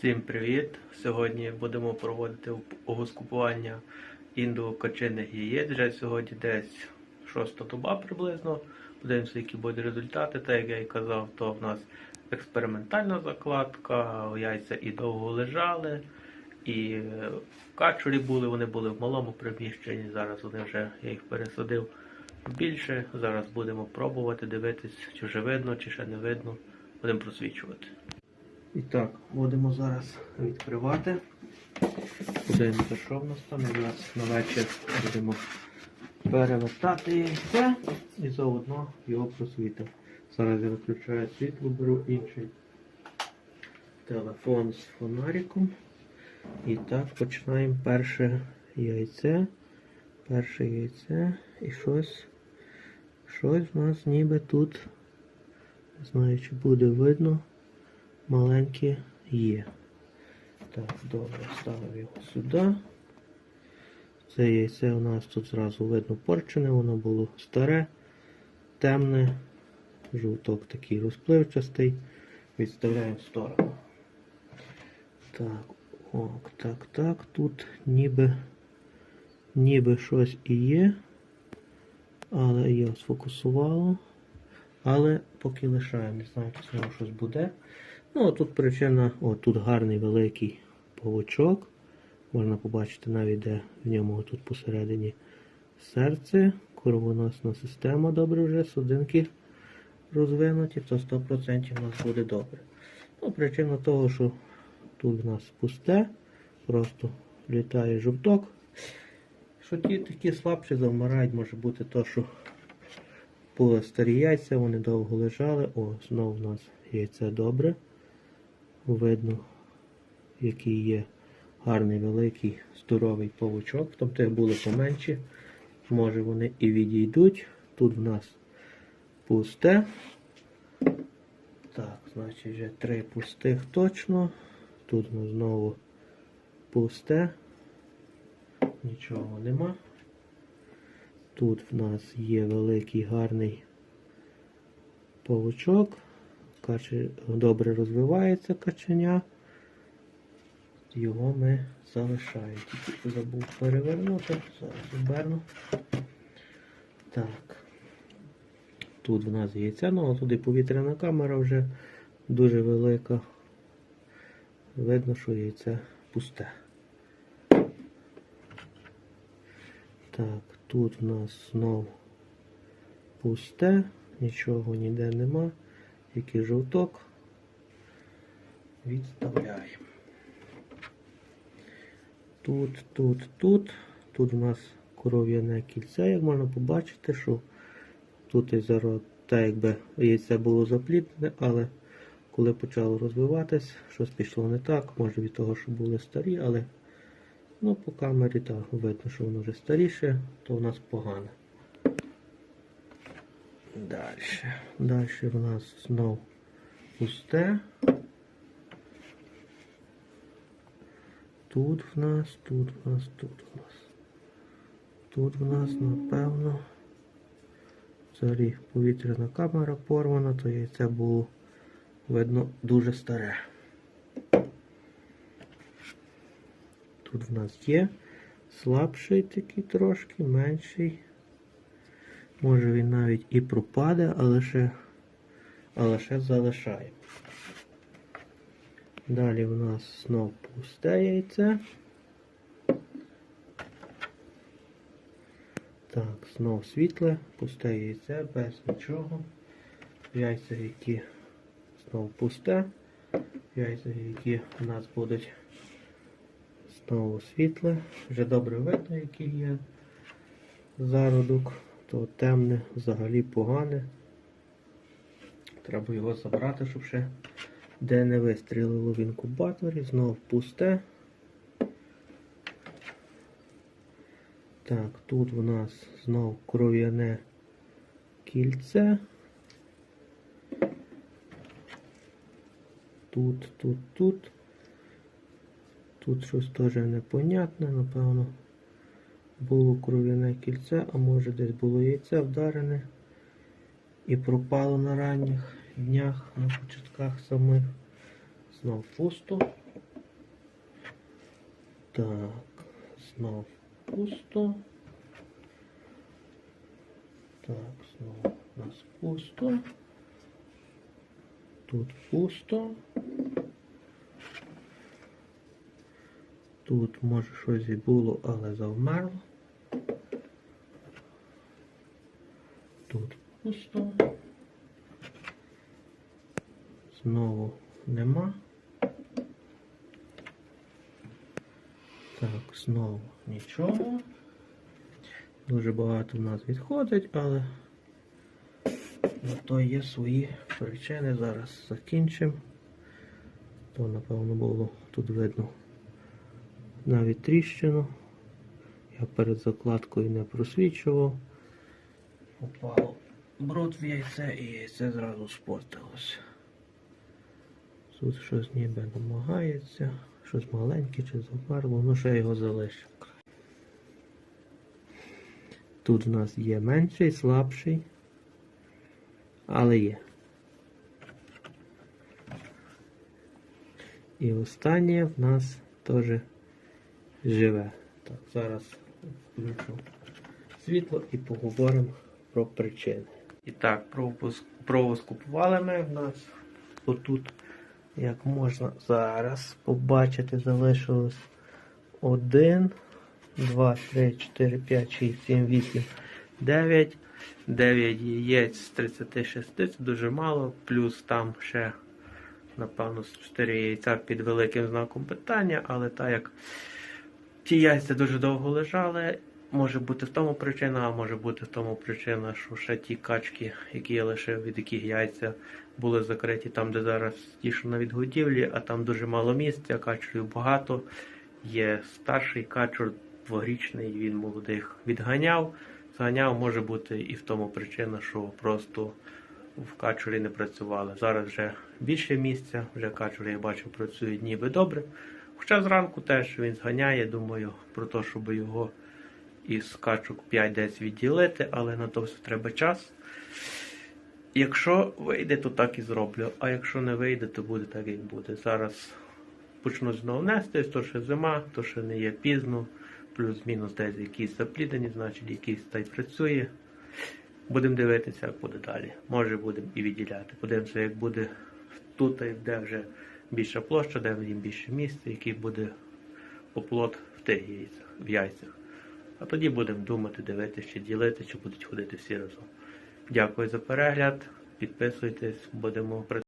Всім привіт! Сьогодні будемо проводити огоскупування індокочинних яєць. Вже сьогодні десь шоста доба приблизно. Подивимося, які будуть результати. Так як я і казав, то в нас експериментальна закладка, яйця і довго лежали, і качурі були, вони були в малому приміщенні. Зараз вони вже я їх пересадив більше. Зараз будемо пробувати дивитись, чи вже видно, чи ще не видно. Будемо просвічувати. І так, будемо зараз відкривати. Подивимося, що в нас там. І нас на вечір будемо перевертати яйце і заодно його просвітимо. Зараз я виключаю світло, беру інший телефон з фонариком. І так, починаємо перше яйце. Перше яйце. І щось. Щось в нас ніби тут. Не знаю, чи буде видно маленькі є. Так, добре, ставив його сюди. Це яйце у нас тут зразу видно порчене, воно було старе, темне, жовток такий розпливчастий. Відставляємо в сторону. Так, ок, так, так, тут ніби ніби щось і є, але його сфокусувало. Але поки лишаємо, не знаю, чи з нього щось буде. Ну, тут причина, о, тут гарний великий павучок. Можна побачити навіть, де в ньому тут посередині серце, кровоносна система добре вже, судинки розвинуті, то 100% у нас буде добре. Ну, причина того, що тут в нас пусте, просто літає жовток. Що ті такі слабші завмирають, може бути то, що були старі яйця, вони довго лежали. О, знову в нас яйце добре. Видно, який є гарний великий здоровий павучок. Там тих були поменші. Може вони і відійдуть. Тут в нас пусте. Так, значить вже три пустих точно. Тут у нас знову пусте. Нічого нема. Тут в нас є великий гарний павучок. Каче добре розвивається каченя. Його ми залишаємо. Тільки забув перевернути. Зараз оберну. Так. Тут в нас яйця, ну а туди повітряна камера вже дуже велика. Видно, що яйце пусте. Так, тут в нас знов пусте, нічого ніде нема, тільки жовток. Відставляємо. Тут, тут, тут. Тут у нас коров'яне кільце, як можна побачити, що тут і зараз так якби яйце було запліднене, але коли почало розвиватись, щось пішло не так, може від того, що були старі, але Ну, по камері так, видно, що воно вже старіше, то у нас погано. Далі. Далі в нас знов пусте. Тут в нас, тут в нас, тут в нас. Тут в нас, напевно, взагалі повітряна камера порвана, то яйце було видно дуже старе. Тут в нас є слабший такий трошки, менший. Може він навіть і пропаде, але ще, але ще залишає. Далі в нас знов пусте яйце. Так, знов світле, пусте яйце, без нічого. Яйця, які знов пусте. Яйця, які у нас будуть Знову світле, вже добре видно, який є зародок, то темне, взагалі погане. Треба його забрати, щоб ще де не вистрілило в інкубаторі, знову пусте. Так, тут у нас знов кров'яне кільце. Тут, тут, тут. Тут щось теж непонятне, напевно. Було кров'яне кільце, а може десь було яйце вдарене і пропало на ранніх днях, на початках самих. Знов пусто. Так, знов пусто. Так, знову у нас пусто. Тут пусто. Тут може щось і було, але завмерло. Тут пусто. Знову нема. Так, знову нічого. Дуже багато в нас відходить, але на то є свої причини. Зараз закінчимо. То, напевно, було тут видно навіть тріщину. Я перед закладкою не просвічував. Попало бруд в яйце і яйце зразу спортилося. Тут щось ніби намагається, щось маленьке чи замерло, ну ще його залишив. Тут в нас є менший, слабший, але є. І останнє в нас теж живе. Так, зараз включу світло і поговоримо про причини. І так, пропуск, провоз купували ми в нас. Отут, як можна зараз побачити, залишилось 1, 2, 3, 4, 5, 6, 7, 8, 9. 9 яєць з 36 це дуже мало, плюс там ще, напевно, 4 яйця під великим знаком питання, але так як ті яйця дуже довго лежали, може бути в тому причина, а може бути в тому причина, що ще ті качки, які я лишив, від яких яйця були закриті там, де зараз ті, що на відгодівлі, а там дуже мало місця, качурів багато. Є старший качур, дворічний, він молодих відганяв. Зганяв може бути і в тому причина, що просто в качурі не працювали. Зараз вже більше місця, вже качури, я бачу, працюють ніби добре. Хоча зранку теж він зганяє, думаю, про те, щоб його із качок 5-10 відділити, але на то все треба час. Якщо вийде, то так і зроблю. А якщо не вийде, то буде так, як буде. Зараз почну знову нести, то ще зима, то ще не є пізно. Плюс-мінус десь якісь заплідені, значить якийсь та й працює. Будемо дивитися, як буде далі. Може будемо і відділяти. Подивимося, як буде тут, де вже більша площа, де їм більше місця, який буде оплот в тих яйцях, в яйцях. А тоді будемо думати, дивитися, чи ділити, чи будуть ходити всі разом. Дякую за перегляд. Підписуйтесь, будемо працювати.